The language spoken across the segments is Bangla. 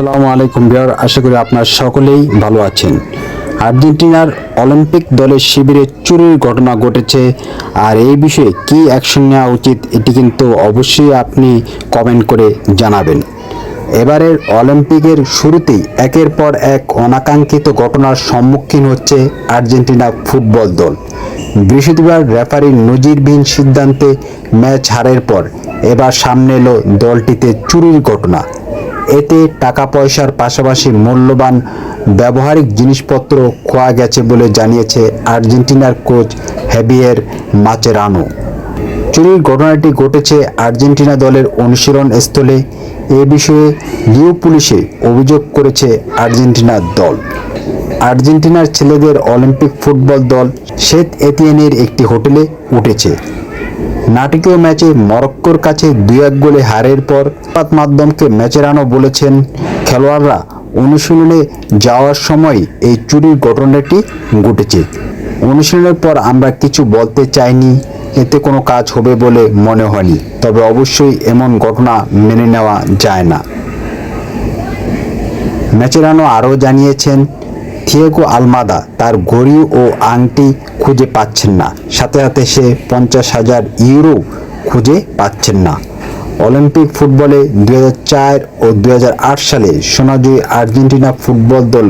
আসসালামু আলাইকুম বিহার আশা করি আপনার সকলেই ভালো আছেন। আর্জেন্টিনার অলিম্পিক দলের শিবিরে চুরির ঘটনা ঘটেছে। আর এই বিষয়ে কী অ্যাকশন নেওয়া উচিত, এটি কিন্তু অবশ্যই আপনি কমেন্ট করে জানাবেন। এবারের অলিম্পিকের শুরুতেই একের পর এক অনাকাঙ্ক্ষিত ঘটনার সম্মুখীন হচ্ছে আর্জেন্টিনা ফুটবল দল। বৃহস্পতিবার রেফারির নজিরবিহীন সিদ্ধান্তে ম্যাচ হারের পর এবার সামনে এলো দলটিতে চুরির ঘটনা। এতে টাকা পয়সার পাশাপাশি মূল্যবান ব্যবহারিক জিনিসপত্র খোয়া গেছে বলে জানিয়েছে আর্জেন্টিনার কোচ হ্যাবিয়ের মাচেরানো। চুরির ঘটনাটি ঘটেছে আর্জেন্টিনা দলের অনুশীলন স্থলে। এ বিষয়ে লিও পুলিশে অভিযোগ করেছে আর্জেন্টিনার দল। আর্জেন্টিনার ছেলেদের অলিম্পিক ফুটবল দল শ্বেত এতিয়ানের একটি হোটেলে উঠেছে। নাটকীয় ম্যাচে মরক্কোর কাছে দুই এক গোলে হারের পর সংবাদ মাধ্যমকে ম্যাচেরানো বলেছেন খেলোয়াড়রা। অনুশীলনে যাওয়ার সময় এই চুরির ঘটনাটি ঘটেছে। অনুশীলনের পর আমরা কিছু বলতে চাইনি, এতে কোনো কাজ হবে বলে মনে হয়নি, তবে অবশ্যই এমন ঘটনা মেনে নেওয়া যায় না। ম্যাচেরানো আরও জানিয়েছেন থিয়েগো আলমাদা তার ঘড়ি ও আংটি খুঁজে পাচ্ছেন না। সাথে সাথে সে পঞ্চাশ হাজার ইউরো খুঁজে পাচ্ছেন না। অলিম্পিক ফুটবলে দু হাজার চার ও দু হাজার আট সালে সোনাজয়ী আর্জেন্টিনা ফুটবল দল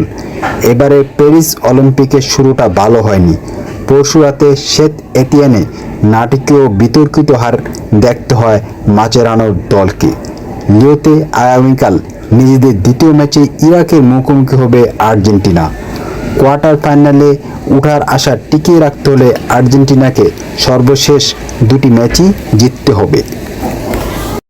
এবারে প্যারিস অলিম্পিকের শুরুটা ভালো হয়নি। পরশু রাতে শ্বেত এতিয়ানে নাটকীয় বিতর্কিত হার দেখতে হয় মাচেরানোর দলকে। লিওতে আগামীকাল নিজেদের দ্বিতীয় ম্যাচে ইরাকের মুখোমুখি হবে আর্জেন্টিনা। কোয়ার্টার ফাইনালে উঠার আশা টিকিয়ে রাখতে হলে আর্জেন্টিনাকে সর্বশেষ দুটি ম্যাচই জিততে হবে।